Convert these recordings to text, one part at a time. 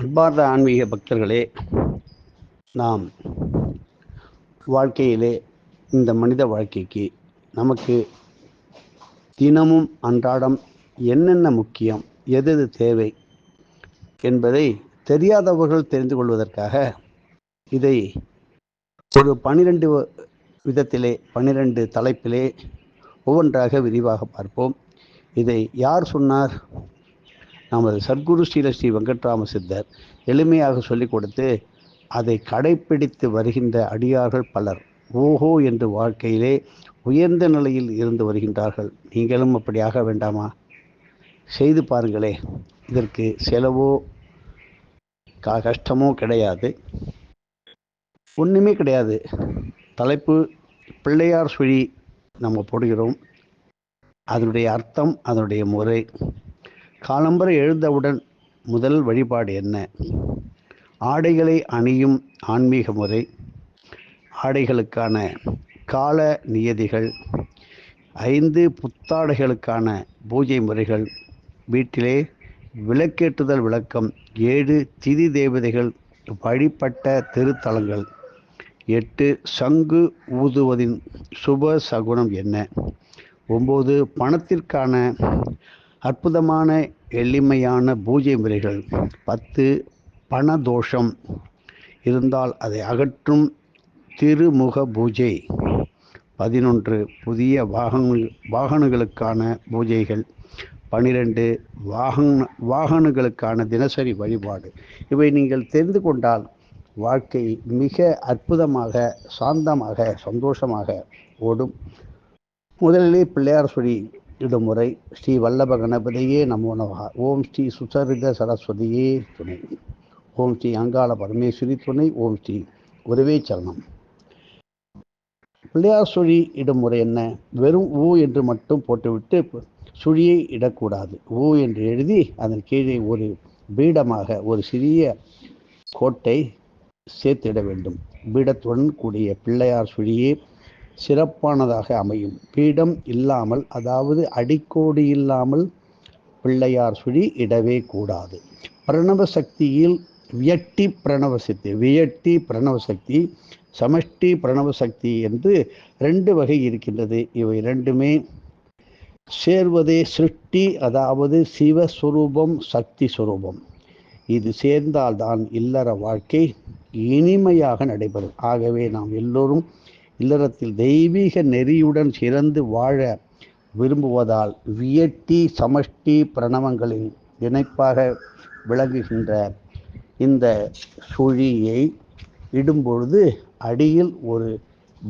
அன்பார்ந்த ஆன்மீக பக்தர்களே நாம் வாழ்க்கையிலே இந்த மனித வாழ்க்கைக்கு நமக்கு தினமும் அன்றாடம் என்னென்ன முக்கியம் எது எது தேவை என்பதை தெரியாதவர்கள் தெரிந்து கொள்வதற்காக இதை ஒரு பனிரெண்டு விதத்திலே பனிரெண்டு தலைப்பிலே ஒவ்வொன்றாக விரிவாக பார்ப்போம். இதை யார் சொன்னார்? நமது சத்குரு ஸ்ரீல ஸ்ரீ வெங்கட்ராம சித்தர் எளிமையாக சொல்லிக் கொடுத்து அதை கடைப்பிடித்து வருகின்ற அடியார்கள் பலர் ஓஹோ என்று வாழ்க்கையிலே உயர்ந்த நிலையில் இருந்து வருகின்றார்கள். நீங்களும் அப்படியாக வேண்டாமா? செய்து பாருங்களே இதற்கு செலவோ கஷ்டமோ கிடையாது. ஒன்றுமே கிடையாது. தலைப்பு பிள்ளையார் சுழி நம்ம போடுகிறோம். அதனுடைய அர்த்தம் அதனுடைய முறை. காலம்பரை எழுந்தவுடன் முதல் வழிபாடு என்ன? ஆடைகளை அணியும் ஆன்மீக முறை. ஆடைகளுக்கான கால நியதிகள். ஐந்து புத்தாடைகளுக்கான பூஜை முறைகள். வீட்டிலே விளக்கேற்றுதல் விளக்கம். ஏழு திதி தேவதைகள் வழிபட்ட திருத்தலங்கள். எட்டு சங்கு ஊதுவதின் சுப சகுனம் என்ன? ஒம்பது பணத்திற்கான அற்புதமான எளிமையான பூஜை முறைகள். பத்து பணதோஷம். இருந்தால் அதை அகற்றும் திருமுக பூஜை. பதினொன்று புதிய வாகன வாகனங்களுக்கான பூஜைகள். பனிரெண்டு வாகன வாகனங்களுக்கான தினசரி வழிபாடு. இவை நீங்கள் தெரிந்து கொண்டால் வாழ்க்கை மிக அற்புதமாக சாந்தமாக சந்தோஷமாக ஓடும். முதலிலே பிள்ளையார் சொல்லி இடுமுறை ஸ்ரீ வல்லப கணபதியே நமோ நமகா ஓம் ஸ்ரீ சுசரித சரஸ்வதியே துணை. ஓம் ஸ்ரீ அங்காள பரமேஸ்வரி துணை. ஓம் ஸ்ரீ உறவே சரணம். பிள்ளையார் சுழி இடுமுறை என்ன? வெறும் ஊ என்று மட்டும் போட்டுவிட்டு சுழியை இடக்கூடாது. ஊ என்று எழுதி அதன் கீழே ஒரு பீடமாக ஒரு சிறிய கோட்டை சேர்த்திட வேண்டும். பீடத்துடன் கூடிய பிள்ளையார் சுழியே சிறப்பானதாக அமையும். பீடம் இல்லாமல் அதாவது அடிக்கோடு இல்லாமல் பிள்ளையார் சுழி இடவே கூடாது. பிரணவ சக்தியில் வியட்டி பிரணவ சக்தி வியட்டி பிரணவ சக்தி சமஷ்டி பிரணவ சக்தி என்று ரெண்டு வகை இருக்கின்றது. இவை இரண்டுமே சேர்வதே சிருஷ்டி அதாவது சிவஸ்வரூபம் சக்தி சுரூபம் இது சேர்ந்தால்தான் இல்லற வாழ்க்கை இனிமையாக நடைபெறும். ஆகவே நாம் எல்லோரும் இல்லறத்தில் தெய்வீக நெறியுடன் சிறந்து வாழ விரும்புவதால் வியட்டி சமஷ்டி பிரணவங்களின் இணைப்பாக விளங்குகின்ற இந்த சுழியை இடும்பொழுது அடியில் ஒரு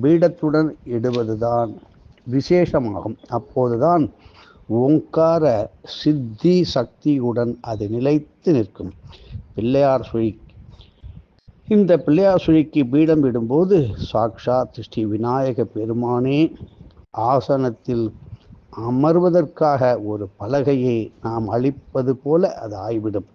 பீடத்துடன் இடுவதுதான் விசேஷமாகும். அப்போதுதான் ஓங்கார சித்தி சக்தியுடன் அது நிலைத்து நிற்கும். பிள்ளையார் சுழி இந்த பிள்ளையார் சுழிக்கு பீடம் விடும்போது சாக்ஷாத் ஸ்ரீ விநாயக பெருமானே ஆசனத்தில் அமர்வதற்காக ஒரு பலகையை நாம் அளிப்பது போல அது ஆய்விடும்.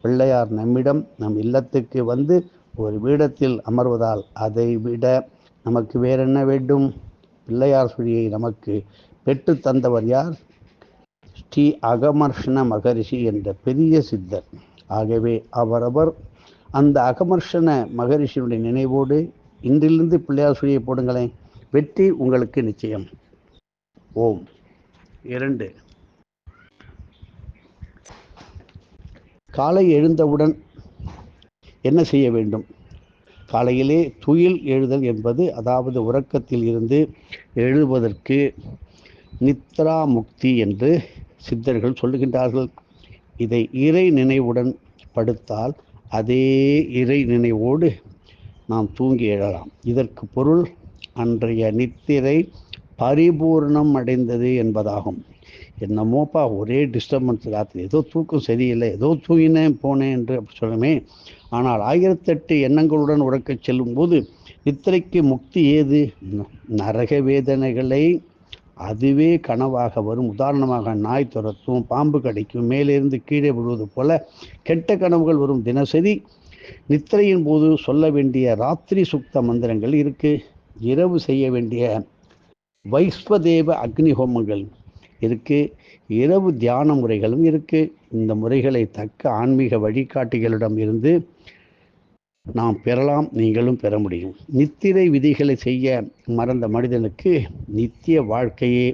பிள்ளையார் நம்மிடம் நம் இல்லத்துக்கு வந்து ஒரு பீடத்தில் அமர்வதால் அதை விட நமக்கு வேற என்ன வேண்டும்? பிள்ளையார் சுழியை நமக்கு பெற்று தந்தவர் யார்? ஸ்ரீ அகமர்ஷண மகரிஷி என்ற பெரிய சித்தர். ஆகவே அவரவர் அந்த அகமர்ஷன மகரிஷியுடைய நினைவோடு இன்றிலிருந்து பிள்ளையார் சுழியை போடுங்களேன். வெற்றி உங்களுக்கு நிச்சயம். ஓம். இரண்டு. காலை எழுந்தவுடன் என்ன செய்ய வேண்டும்? காலையிலே துயில் எழுதல் என்பது அதாவது உறக்கத்தில் இருந்து எழுதுவதற்கு நித்ரா முக்தி என்று சித்தர்கள் சொல்லுகின்றார்கள். இதை இறை நினைவுடன் படுத்தால் அதே இறை நினைவோடு நாம் தூங்கி எழலாம். இதற்கு பொருள் அன்றைய நித்திரை பரிபூர்ணம் அடைந்தது என்பதாகும். என்னமோப்பா ஒரே டிஸ்டர்பன்ஸ் ராத்திரி ஏதோ தூக்கம் சரியில்லை ஏதோ தூங்கினேன் போனேன் என்று சொல்லுமே. ஆனால் ஆயிரத்தெட்டு எண்ணங்களுடன் உறக்கச் செல்லும்போது நித்திரைக்கு முக்தி ஏது? நரக வேதனைகளை அதுவே கனவாக வரும். உதாரணமாக நாய் துரத்தும் பாம்பு கடிக்கும் மேலிருந்து கீழே விழுவது போல கெட்ட கனவுகள் வரும். தினசரி நித்திரையின் போது சொல்ல வேண்டிய ராத்திரி சுக்த மந்திரங்கள் இருக்கு. இரவு செய்ய வேண்டிய வைஸ்வதேவ அக்னி ஹோமங்கள் இருக்கு. இரவு தியான முறைகளும் இருக்கு. இந்த முறைகளை தக்க ஆன்மீக வழிகாட்டிகளிடம் இருந்து நாம் பெறலாம் நீங்களும் பெற முடியும். நித்திரை விதிகளை செய்ய மறந்த மனிதனுக்கு நித்திய வாழ்க்கையே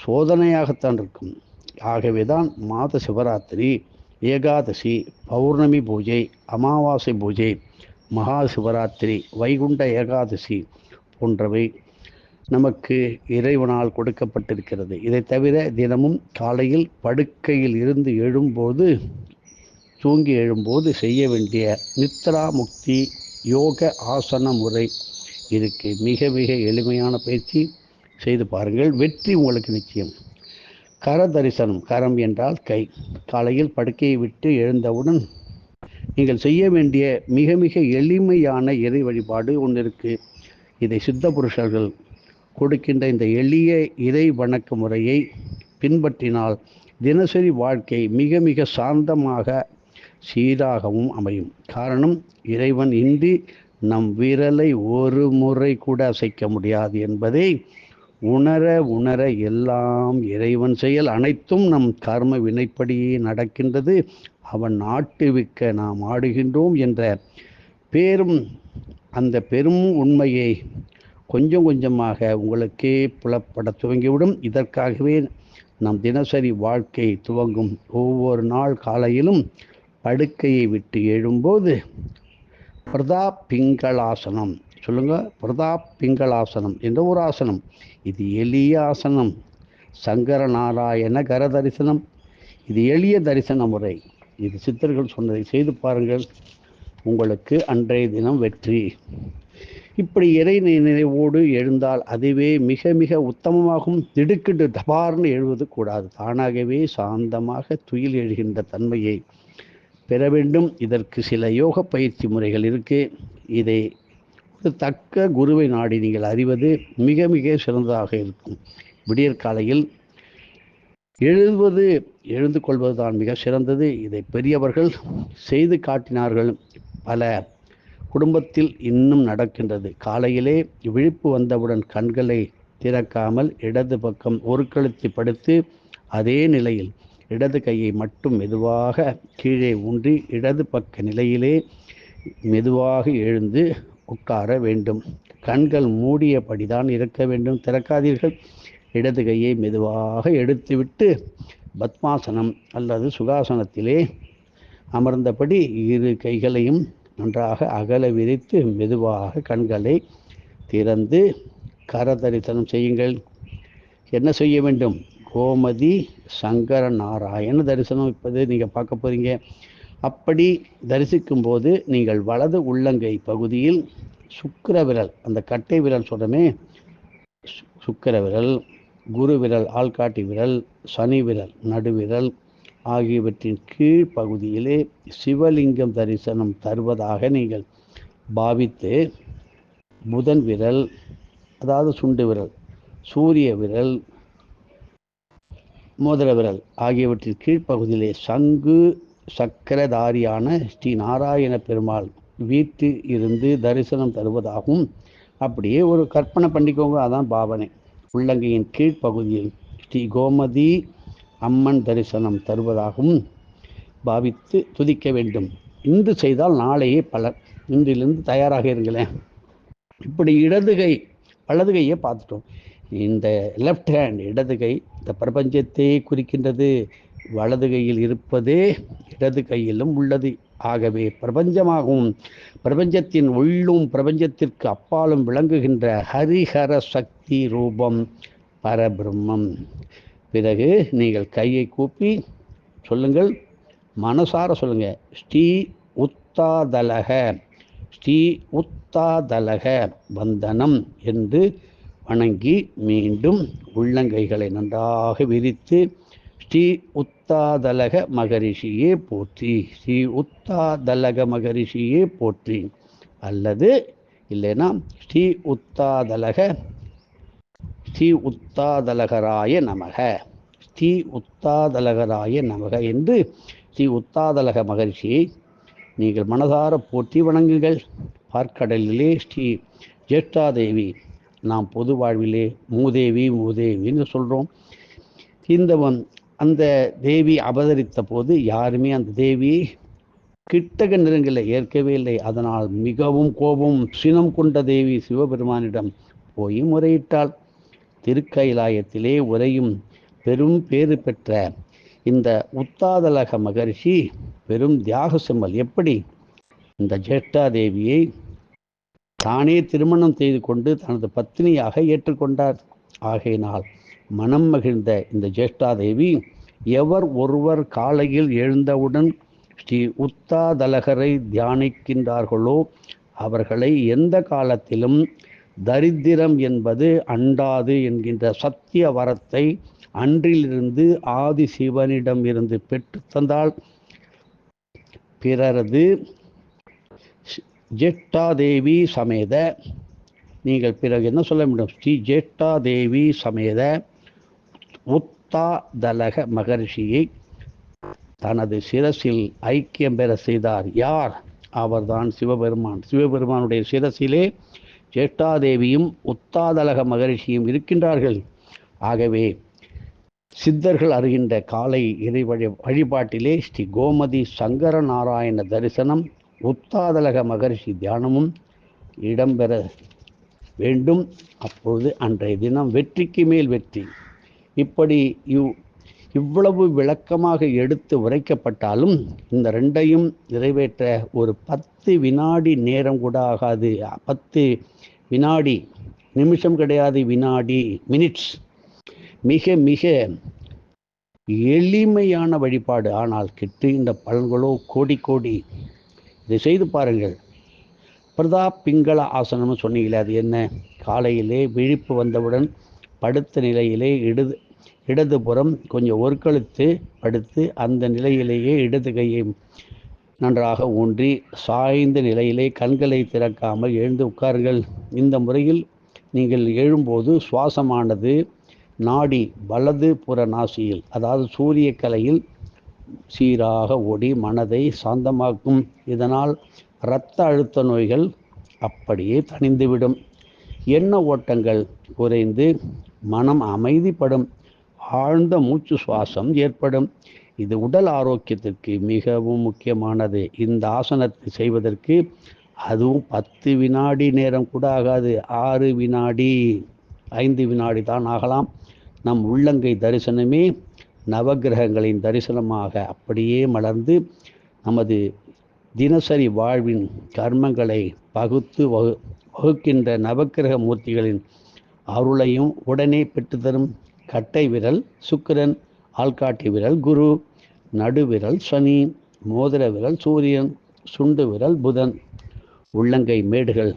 சோதனையாகத்தான் இருக்கும். ஆகவே தான் மாத சிவராத்திரி ஏகாதசி பௌர்ணமி பூஜை அமாவாசை பூஜை மகா சிவராத்திரி வைகுண்ட ஏகாதசி போன்றவை நமக்கு இறைவனால் கொடுக்கப்பட்டிருக்கிறது. இதை தவிர தினமும் காலையில் படுக்கையில் இருந்து எழும்போது தூங்கி எழும்போது செய்ய வேண்டிய நித்ரா முக்தி யோக ஆசன முறை இதுக்கு மிக மிக எளிமையான பயிற்சி செய்து பாருங்கள். வெற்றி உங்களுக்கு நிச்சயம். கர தரிசனம் கரம் என்றால் கை. காலையில் படுக்கையை விட்டு எழுந்தவுடன் நீங்கள் செய்ய வேண்டிய மிக மிக எளிமையான இறை வழிபாடு ஒன்று இருக்குது இதை சித்த புருஷர்கள் கொடுக்கின்ற இந்த எளிய இறை வணக்க முறையை பின்பற்றினால் தினசரி வாழ்க்கை மிக மிக சாந்தமாக சீராகவும் அமையும். காரணம் இறைவன் இன்றி நம் விரலை ஒரு முறை கூட அசைக்க முடியாது என்பதை உணர உணர எல்லாம் இறைவன் செயல். அனைத்தும் நம் கர்ம வினைப்படியே நடக்கின்றது. அவன் ஆட்டுவிக்க நாம் ஆடுகின்றோம் என்ற பேரும் அந்த பெரும் உண்மையை கொஞ்சம் கொஞ்சமாக உங்களுக்கே புலப்பட துவங்கிவிடும். இதற்காகவே நம் தினசரி வாழ்க்கை துவங்கும் ஒவ்வொரு நாள் காலையிலும் படுக்கையை விட்டு எழும்போது பிரதாப் பிங்களாசனம். சொல்லுங்க பிரதாப் பிங்களாசனம். என்ற ஒரு ஆசனம்? இது எளிய ஆசனம். சங்கர நாராயண கர தரிசனம். இது எளிய தரிசன முறை. இது சித்தர்கள் சொன்னதை செய்து பாருங்கள். உங்களுக்கு அன்றைய தினம் வெற்றி. இப்படி இறை நினைவோடு எழுந்தால் அதுவே மிக மிக உத்தமமாகும். திடுக்கிட்டு தபார்னு எழுவது கூடாது. தானாகவே சாந்தமாக துயில் எழுகின்ற தன்மையை பெற வேண்டும். இதற்கு சில யோக பயிற்சி முறைகள் இருக்குது இதை ஒரு தக்க குருவை நாடி நீங்கள் அறிவது மிக மிக சிறந்ததாக இருக்கும். விடியற் காலையில் எழுதுவது எழுந்து கொள்வது தான் மிக சிறந்தது. இதை பெரியவர்கள் செய்து காட்டினார்கள். பல குடும்பத்தில் இன்னும் நடக்கின்றது. காலையிலே விழிப்பு வந்தவுடன் கண்களை திறக்காமல் இடது பக்கம் ஒரு கழுத்தி படுத்து அதே நிலையில் இடது கையை மட்டும் மெதுவாக கீழே ஊன்றி இடது பக்க நிலையிலே மெதுவாக எழுந்து உட்கார வேண்டும். கண்கள் மூடியபடிதான் இருக்க வேண்டும். திறக்காதீர்கள். இடது கையை மெதுவாக எடுத்துவிட்டு பத்மாசனம் அல்லது சுகாசனத்திலே அமர்ந்தபடி இரு கைகளையும் நன்றாக அகல விரித்து மெதுவாக கண்களை திறந்து கரதரிசனம் செய்யுங்கள். என்ன செய்ய வேண்டும்? கோமதி சங்கர நாராயண தரிசனம் இப்போது நீங்கள் பார்க்க போகிறீங்க அப்படி தரிசிக்கும் போது நீங்கள் வலது உள்ளங்கை பகுதியில் சுக்கிர விரல் அந்த கட்டை விரல் சொல்கிறமே சுக்கிர விரல் குரு விரல் ஆள்காட்டி விரல் சனி விரல் நடுவிரல் ஆகியவற்றின் கீழ் பகுதியிலே சிவலிங்கம் தரிசனம் தருவதாக நீங்கள் பாவித்து புதன் விரல் அதாவது சுண்டு விரல் சூரிய விரல் மோதிர விரல் ஆகியவற்றின் கீழ்ப்பகுதியிலே சங்கு சக்கரதாரியான ஸ்ரீ நாராயண பெருமாள் வீட்டு இருந்து தரிசனம் தருவதாகவும் அப்படியே ஒரு கற்பனை பண்ணிக்கோங்க அதான் பாவனை. உள்ளங்கையின் கீழ்ப்பகுதியில் ஸ்ரீ கோமதி அம்மன் தரிசனம் தருவதாகவும் பாவித்து துதிக்க வேண்டும். இன்று செய்தால் நாளையே பலர் இன்றிலிருந்து தயாராக இருங்களேன். இப்படி இடதுகை வலதுகையை பார்த்துட்டோம். இந்த லெஃப்ட் ஹேண்ட் இடது கை இந்த பிரபஞ்சத்தை குறிக்கின்றது. வலது கையில் இருப்பதே இடது கையிலும் உள்ளது. ஆகவே பிரபஞ்சமாகவும் பிரபஞ்சத்தின் உள்ளும் பிரபஞ்சத்திற்கு அப்பாலும் விளங்குகின்ற ஹரிஹர சக்தி ரூபம் பரபிரம்மம். பிறகு நீங்கள் கையை கூப்பி சொல்லுங்கள். மனசார சொல்லுங்க. ஸ்ரீ உத்தாதலக. ஸ்ரீ உத்தாதலக வந்தனம் என்று வணங்கி மீண்டும் உள்ளங்கைகளை நன்றாக விரித்து ஸ்ரீ உத்தாதலக மகரிஷியே போற்றி. ஸ்ரீ உத்தாதலக மகரிஷியே போற்றி. அல்லது இல்லைன்னா ஸ்ரீ உத்தாதலக ஸ்ரீ உத்தாதலகராய நமக. ஸ்ரீ உத்தாதலகராய நமக என்று ஸ்ரீ உத்தாதலக மகரிஷியை நீங்கள் மனதார போற்றி வணங்குங்கள். பார்க்கடலிலே ஸ்ரீ ஜேஷ்டாதேவி நாம் பொது வாழ்விலே மூதேவி மூதேவின்னு சொல்கிறோம் இந்த வந் அந்த தேவி அவதரித்த போது யாருமே அந்த தேவியை கிட்டக நிறங்களை ஏற்கவே இல்லை. அதனால் மிகவும் கோபம் சினம் கொண்ட தேவி சிவபெருமானிடம் போய் முறையிட்டாள். திருக்கைலாயத்திலே உரையும் பெரும் பேறு பெற்ற இந்த உத்தாதலக மகரிஷி பெரும் தியாக செம்மல். எப்படி? இந்த ஜேஷ்டா தேவியை தானே திருமணம் செய்து கொண்டு தனது பத்தினியாக ஏற்றுக்கொண்டார். ஆகையினால் மனம் மகிழ்ந்த இந்த ஜேஷ்டா தேவி எவர் ஒருவர் காலையில் எழுந்தவுடன் ஸ்ரீ உத்தாதலகரை தியானிக்கின்றார்களோ அவர்களை எந்த காலத்திலும் தரித்திரம் என்பது அண்டாது என்கின்ற சத்திய வரத்தை அன்றிலிருந்து ஆதி சிவனிடம் இருந்து பெற்று தந்தால் பிறரது ஜெட்டாதேவி சமேத. நீங்கள் பிறகு என்ன சொல்ல முடியும் ஸ்ரீ ஜேஷ்டாதேவி சமேத உத்தாதலக மகர்ஷியை தனது சிரசில் ஐக்கியம் பெற செய்தார். யார்? அவர்தான் சிவபெருமான். சிவபெருமானுடைய சிரசிலே ஜேஷ்டாதேவியும் உத்தாதலக மகரிஷியும் இருக்கின்றார்கள். ஆகவே சித்தர்கள் அறிகின்ற காலை இறை வழி வழிபாட்டிலே ஸ்ரீ கோமதி சங்கர நாராயண தரிசனம் முத்தாதலக மகரிஷி தியானமும் இடம்பெற வேண்டும். அப்பொழுது அன்றைய தினம் வெற்றிக்கு மேல் வெற்றி. இப்படி இவ் இவ்வளவு விளக்கமாக எடுத்து உரைக்கப்பட்டாலும் இந்த ரெண்டையும் நிறைவேற்ற ஒரு பத்து வினாடி நேரம் கூட ஆகாது. பத்து வினாடி நிமிஷம் கிடையாது வினாடி மினிட்ஸ் மிக மிக எளிமையான வழிபாடு. ஆனால் கிட்டுகின்ற பலன்களோ கோடி கோடி. இதை செய்து பாருங்கள். பிரதாப் பிங்கள ஆசனம்னு சொன்னீங்களே அது என்ன? காலையிலே விழிப்பு வந்தவுடன் படுத்த நிலையிலே இடது இடதுபுறம் கொஞ்சம் ஒருக்கழுத்து படுத்து அந்த நிலையிலேயே இடது கையை நன்றாக ஊன்றி சாய்ந்த நிலையிலே கண்களை திறக்காமல் எழுந்து உட்காருங்கள். இந்த முறையில் நீங்கள் எழும்போது சுவாசமானது நாடி வலது புற நாசியில் அதாவது சூரிய கலையில் சீராக ஓடி மனதை சாந்தமாக்கும். இதனால் இரத்த அழுத்த நோய்கள் அப்படியே தணிந்துவிடும். எண்ண ஓட்டங்கள் குறைந்து மனம் அமைதிப்படும். ஆழ்ந்த மூச்சு சுவாசம் ஏற்படும். இது உடல் ஆரோக்கியத்திற்கு மிகவும் முக்கியமானது. இந்த ஆசனத்தை செய்வதற்கு அதுவும் பத்து வினாடி நேரம் கூட ஆகாது. ஆறு வினாடி ஐந்து வினாடி தான் ஆகலாம். நம் உள்ளங்கை தரிசனமே நவகிரகங்களின் தரிசனமாக அப்படியே மலர்ந்து நமது தினசரி வாழ்வின் கர்மங்களை பகுத்து வகு வகுக்கின்ற நவக்கிரக மூர்த்திகளின் அருளையும் உடனே பெற்றுத்தரும் கட்டை விரல் சுக்கிரன் ஆள்காட்டி விரல் குரு நடுவிரல் சனி மோதிர விரல் சூரியன் சுண்டு விரல் புதன் உள்ளங்கை மேடுகள்.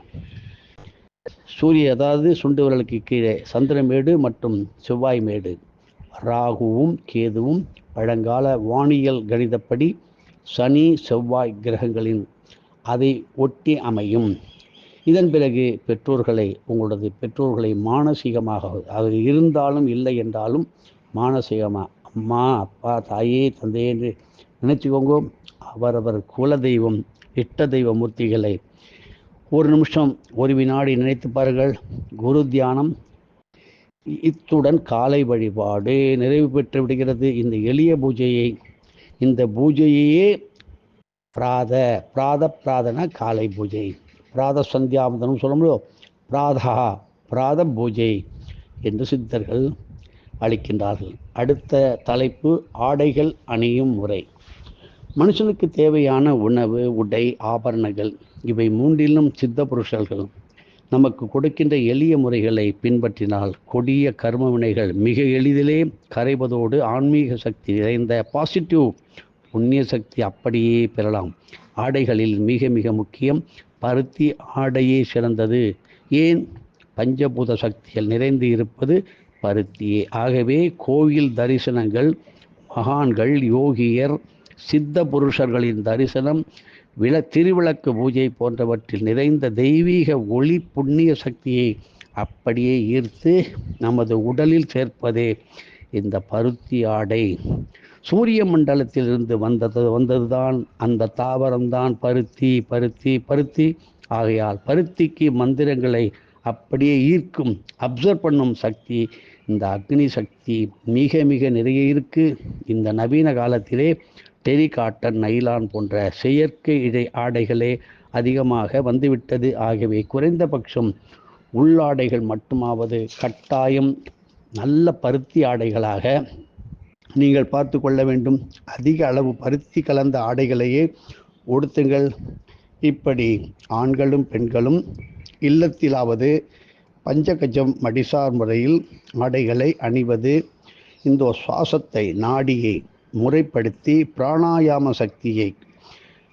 சூரிய அதாவது சுண்டு விரலுக்கு கீழே சந்திரமேடு மற்றும் செவ்வாய் மேடு. ராகுவும் கேதுவும் பழங்கால வானியல் கணிதப்படி சனி செவ்வாய் கிரகங்களின் அதை ஒட்டி அமையும். இதன் பிறகு பெற்றோர்களை உங்களது பெற்றோர்களை மானசீகமாக அது இருந்தாலும் இல்லை என்றாலும் மானசீகமாக அம்மா அப்பா தாயே தந்தையே என்று நினைச்சுக்கோங்க அவரவர் குலதெய்வம் தெய்வம் தெய்வ மூர்த்திகளை ஒரு நிமிஷம் ஒரு வினாடி நினைத்து பாருங்கள். குரு தியானம் இத்துடன் காலை வழிபாடு நிறைவு பெற்று விடுகிறது. இந்த எளிய பூஜையை இந்த பூஜையையே பிராத பிராத பிராதன காலை பூஜை. பிராத சந்தியாவந்தனம் சொல்ல முடியும். பிராதா பிராத பூஜை என்று சித்தர்கள் அளிக்கின்றார்கள். அடுத்த தலைப்பு ஆடைகள் அணியும் முறை. மனுஷனுக்கு தேவையான உணவு உடை ஆபரணங்கள் இவை மூன்றிலும் சித்த புருஷர்கள் நமக்கு கொடுக்கின்ற எளிய முறைகளை பின்பற்றினால் கொடிய கர்ம வினைகள் மிக எளிதிலே கரைவதோடு ஆன்மீக சக்தி நிறைந்த பாசிட்டிவ் புண்ணிய சக்தி அப்படியே பெறலாம். ஆடைகளில் மிக மிக முக்கியம் பருத்தி ஆடையே சிறந்தது. ஏன்? பஞ்சபூத சக்திகள் நிறைந்து இருப்பது பருத்தியே. ஆகவே கோவில் தரிசனங்கள் மகான்கள் யோகியர் சித்த புருஷர்களின் தரிசனம் விள திருவிளக்கு பூஜை போன்றவற்றில் நிறைந்த தெய்வீக ஒளி புண்ணிய சக்தியை அப்படியே ஈர்த்து நமது உடலில் சேர்ப்பதே இந்த பருத்தி ஆடை. சூரிய மண்டலத்திலிருந்து வந்தது வந்ததுதான் அந்த தாவரம்தான் பருத்தி பருத்தி பருத்தி. ஆகையால் பருத்திக்கு மந்திரங்களை அப்படியே ஈர்க்கும் அப்சர்வ் பண்ணும் சக்தி இந்த அக்னி சக்தி மிக மிக நிறைய இருக்குது இந்த நவீன காலத்திலே டெரிகாட்டன் நைலான் போன்ற செயற்கை இழை ஆடைகளே அதிகமாக வந்துவிட்டது ஆகியவை குறைந்தபட்சம் உள்ளாடைகள் மட்டுமாவது கட்டாயம் நல்ல பருத்தி ஆடைகளாக நீங்கள் பார்த்து கொள்ள வேண்டும். அதிக அளவு பருத்தி கலந்த ஆடைகளையே உடுத்துங்கள். இப்படி ஆண்களும் பெண்களும் இல்லத்திலாவது பஞ்சகஜம் மடிசார் முறையில் ஆடைகளை அணிவது இந்த சுவாசத்தை நாடியை முறைப்படுத்தி பிராணாயாம சக்தியை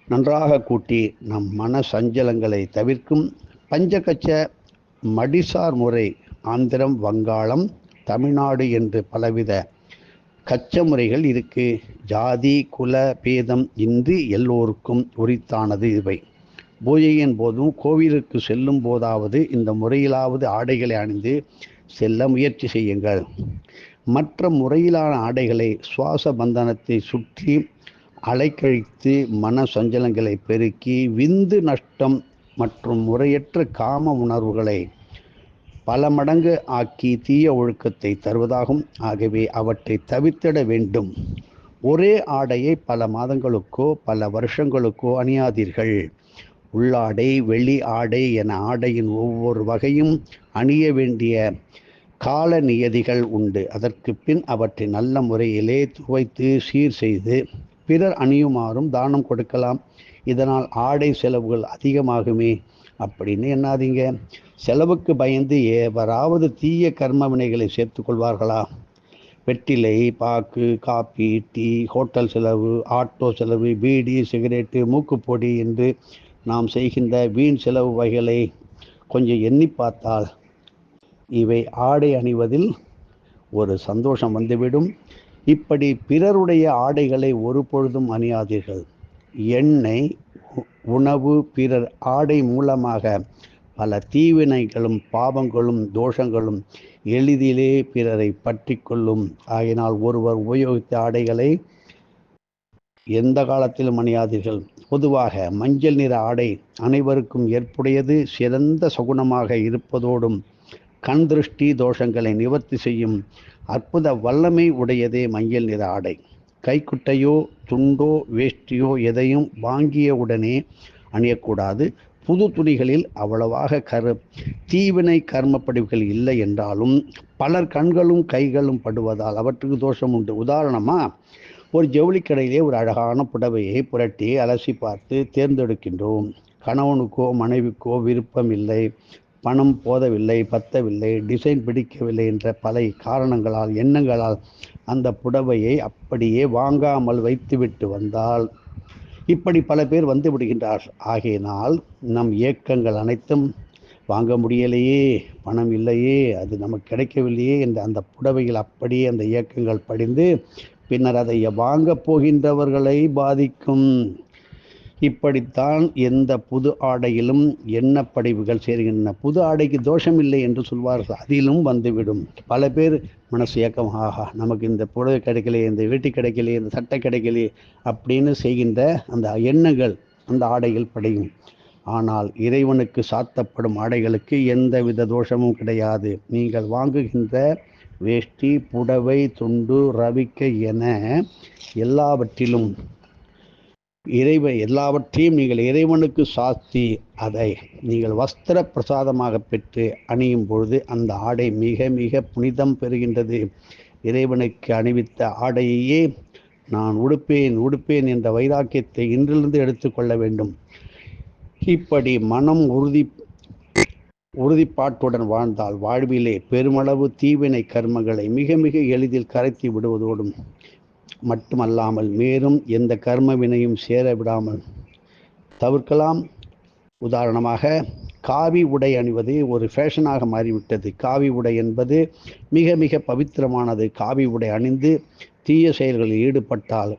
நன்றாக கூட்டி நம் மன சஞ்சலங்களை தவிர்க்கும் பஞ்சகச்ச மடிசார் முறை ஆந்திரம் வங்காளம் தமிழ்நாடு என்று பலவித கச்ச முறைகள் இருக்கு. ஜாதி குல பேதம் இன்றி எல்லோருக்கும் உரித்தானது இவை. பூஜையின் போதும் கோவிலுக்கு செல்லும் போதாவது இந்த முறையிலாவது ஆடைகளை அணிந்து செல்ல முயற்சி செய்யுங்கள். மற்ற முறையிலான ஆடைகளை சுவாச பந்தனத்தை சுற்றி அலைக்கழித்து மன சஞ்சலங்களை பெருக்கி விந்து நஷ்டம் மற்றும் முறையற்ற காம உணர்வுகளை பல மடங்கு ஆக்கி தீய ஒழுக்கத்தை தருவதாகும். ஆகவே அவற்றை தவிர்த்திட வேண்டும். ஒரே ஆடையை பல மாதங்களுக்கோ பல வருஷங்களுக்கோ அணியாதீர்கள். உள்ளாடை வெளி ஆடை என ஆடையின் ஒவ்வொரு வகையும் அணிய வேண்டிய கால நியதிகள் உண்டு. அதற்கு பின் அவற்றை நல்ல முறையிலே துவைத்து சீர் செய்து பிறர் அணியுமாறும் தானம் கொடுக்கலாம். இதனால் ஆடை செலவுகள் அதிகமாகுமே. அப்படின்னு எண்ணாதீங்க. செலவுக்கு பயந்து எவராவது தீய கர்ம வினைகளை சேர்த்து கொள்வார்களா? வெற்றிலை பாக்கு காப்பி டீ ஹோட்டல் செலவு ஆட்டோ செலவு பீடி சிகரெட்டு மூக்குப்பொடி என்று நாம் செய்கின்ற வீண் செலவு வகைகளை கொஞ்சம் எண்ணி பார்த்தால் இவை ஆடை அணிவதில் ஒரு சந்தோஷம் வந்துவிடும். இப்படி பிறருடைய ஆடைகளை ஒரு பொழுதும் அணியாதீர்கள். எண்ணெய் உணவு பிறர் ஆடை மூலமாக பல தீவினைகளும் பாவங்களும் தோஷங்களும் எளிதிலே பிறரை பற்றி கொள்ளும் ஆகினால் ஒருவர் உபயோகித்த ஆடைகளை எந்த காலத்திலும் அணியாதீர்கள். பொதுவாக மஞ்சள் நிற ஆடை அனைவருக்கும் ஏற்புடையது சிறந்த சகுனமாக இருப்பதோடும் கண் திருஷ்டி தோஷங்களை நிவர்த்தி செய்யும் அற்புத வல்லமை உடையதே மஞ்சள் நிற ஆடை. கைக்குட்டையோ துண்டோ வேஷ்டியோ எதையும் வாங்கிய உடனே அணியக்கூடாது. புது துணிகளில் அவ்வளவாக கரு தீவினை கர்மப்படிவுகள் இல்லை என்றாலும் பலர் கண்களும் கைகளும் படுவதால் அவற்றுக்கு தோஷம் உண்டு. உதாரணமாக ஒரு ஜவுளி கடையிலே ஒரு அழகான புடவையை புரட்டி அலசி பார்த்து தேர்ந்தெடுக்கின்றோம். கணவனுக்கோ மனைவிக்கோ விருப்பம் இல்லை. பணம் போதவில்லை பத்தவில்லை டிசைன் பிடிக்கவில்லை என்ற பல காரணங்களால் எண்ணங்களால் அந்த புடவையை அப்படியே வாங்காமல் வைத்துவிட்டு வந்தால் இப்படி பல பேர் வந்து விடுகின்றார். ஆகையினால் நம் இயக்கங்கள் அனைத்தும் வாங்க முடியலையே பணம் இல்லையே அது நமக்கு கிடைக்கவில்லையே என்ற அந்த புடவையில் அப்படியே அந்த இயக்கங்கள் படிந்து பின்னர் அதை வாங்கப் போகின்றவர்களை பாதிக்கும். இப்படித்தான் எந்த புது ஆடையிலும் என்ன படைவுகள் சேர்கின்றன? புது ஆடைக்கு தோஷம் இல்லை என்று சொல்வார்கள் அதிலும் வந்துவிடும். பல பேர் மனசு ஏக்கம் ஆஹா நமக்கு இந்த புடவை கிடைக்கலையே இந்த வேட்டி கிடைக்கலையே இந்த சட்டை கிடைக்கலையே அப்படின்னு செய்கின்ற அந்த எண்ணங்கள் அந்த ஆடைகள் படையும். ஆனால் இறைவனுக்கு சாத்தப்படும் ஆடைகளுக்கு எந்தவித தோஷமும் கிடையாது. நீங்கள் வாங்குகின்ற வேஷ்டி புடவை துண்டு ரவிக்கை என எல்லாவற்றிலும் இறைவன் எல்லாவற்றையும் நீங்கள் இறைவனுக்கு சாத்தி அதை நீங்கள் வஸ்திர பிரசாதமாக பெற்று அணியும் பொழுது அந்த ஆடை மிக மிக புனிதம் பெறுகின்றது. இறைவனுக்கு அணிவித்த ஆடையையே நான் உடுப்பேன் உடுப்பேன் என்ற வைராக்கியத்தை இன்றிலிருந்து எடுத்துக்கொள்ள வேண்டும். இப்படி மனம் உறுதி உறுதிப்பாட்டுடன் வாழ்ந்தால் வாழ்விலே பெருமளவு தீவினை கர்மங்களை மிக மிக எளிதில் கரைத்தி விடுவதோடும் மட்டுமல்லாமல் மேலும் எந்த கர்ம வினையும் சேர விடாமல் தவிர்க்கலாம். உதாரணமாக காவி உடை அணிவது ஒரு ஃபேஷனாக மாறிவிட்டது. காவி உடை என்பது மிக மிக பவித்திரமானது. காவி உடை அணிந்து தீய செயல்களில் ஈடுபட்டால்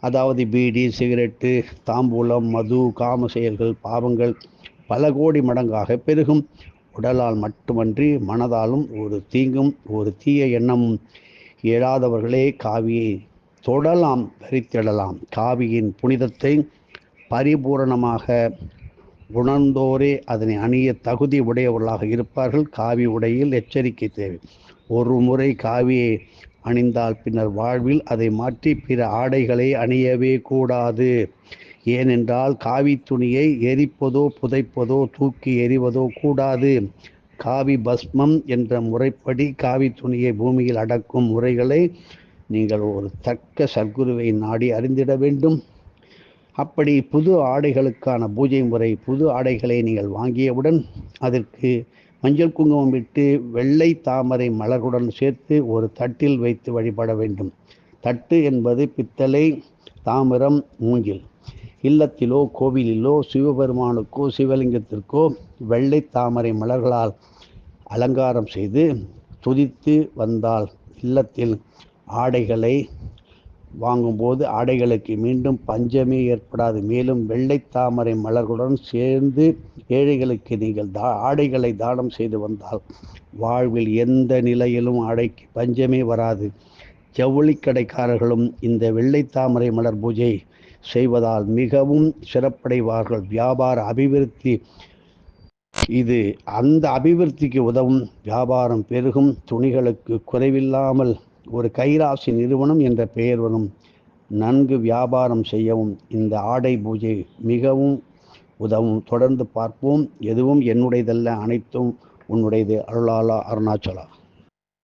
அதாவது பீடி சிகரெட்டு தாம்பூலம் மது காம செயல்கள் பாவங்கள் பல கோடி மடங்காக பெருகும். உடலால் மட்டுமன்றி மனதாலும் ஒரு தீங்கும் ஒரு தீய எண்ணமும் இயலாதவர்களே காவியை தொடலாம் தரித்திடலாம். காவியின் புனிதத்தை பரிபூரணமாக உணர்ந்தோரே அதனை அணிய தகுதி உடையவர்களாக இருப்பார்கள். காவி உடையில் எச்சரிக்கை தேவை. ஒரு முறை காவியை அணிந்தால் பின்னர் வாழ்வில் அதை மாற்றி பிற ஆடைகளை அணியவே கூடாது. ஏனென்றால் காவி துணியை எரிப்பதோ புதைப்பதோ தூக்கி எறிவதோ கூடாது. காவி பஸ்மம் என்ற முறைப்படி காவி துணியை பூமியில் அடக்கும் முறைகளை நீங்கள் ஒரு தக்க சர்க்குருவை நாடி அறிந்திட வேண்டும். அப்படி புது ஆடைகளுக்கான பூஜை முறை புது ஆடைகளை நீங்கள் வாங்கியவுடன் அதற்கு மஞ்சள் குங்குமம் விட்டு வெள்ளை தாமரை மலர்களுடன் சேர்த்து ஒரு தட்டில் வைத்து வழிபட வேண்டும். தட்டு என்பது பித்தளை தாமிரம் மூங்கில். இல்லத்திலோ கோவிலிலோ சிவபெருமானுக்கோ சிவலிங்கத்திற்கோ வெள்ளை தாமரை மலர்களால் அலங்காரம் செய்து துதித்து வந்தால் இல்லத்தில் ஆடைகளை வாங்கும்போது ஆடைகளுக்கு மீண்டும் பஞ்சமே ஏற்படாது. மேலும் வெள்ளை தாமரை மலர்களுடன் சேர்ந்து ஏழைகளுக்கு நீங்கள் தா ஆடைகளை தானம் செய்து வந்தால் வாழ்வில் எந்த நிலையிலும் ஆடைக்கு பஞ்சமே வராது. ஜவுளி கடைக்காரர்களும் இந்த வெள்ளை தாமரை மலர் பூஜை செய்வதால் மிகவும் சிறப்படைவார்கள். வியாபார அபிவிருத்தி இது அந்த அபிவிருத்திக்கு உதவும். வியாபாரம் பெருகும். துணிகளுக்கு குறைவில்லாமல் ஒரு கைராசி நிறுவனம் என்ற பெயர் வரும். நன்கு வியாபாரம் செய்யவும் இந்த ஆடை பூஜை மிகவும் உதவும். தொடர்ந்து பார்ப்போம். எதுவும் என்னுடையதல்ல அனைத்தும் உன்னுடையது. அருளாலா அருணாச்சலா.